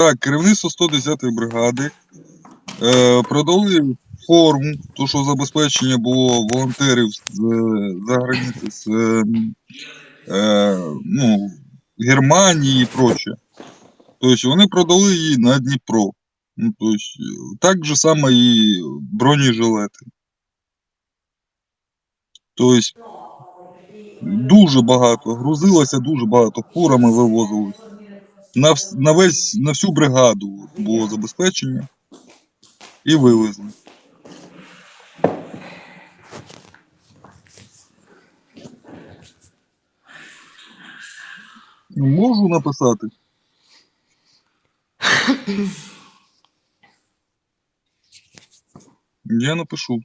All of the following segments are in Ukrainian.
Так, керівництво 110-ї бригади е, продали форму, то що забезпечення було волонтерів з е, за границі, з е, е, ну, Германії і проче. Тобто вони продали її на Дніпро. Ну, тобто, так же само і бронежилети. Тобто, дуже багато, грузилося дуже багато, фурами вивозили. На, на, весь, на всю бригаду було забезпечення і вивезли. Можу написати. Я напишу.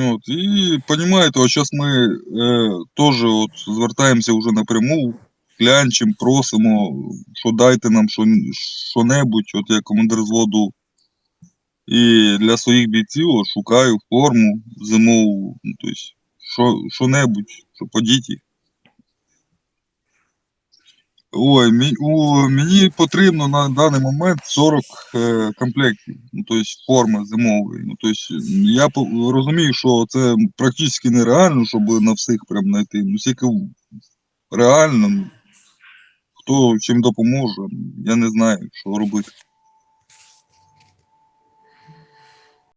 От, і понімаєте, от зараз ми е, теж от звертаємося вже напряму, клянчим, просимо, що дайте нам що, що-небудь, от я командир зводу і для своїх бійців от, шукаю форму зимову, ну, тобто, що, що-небудь, що подіть їх. Ой, мі, у, мені потрібно на даний момент 40 е, комплектів, ну, тобто форми зимової. Ну, тобто, я розумію, що це практично нереально, щоб на всіх прям знайти. Ну, тільки реально, ну, хто чим допоможе, я не знаю, що робити.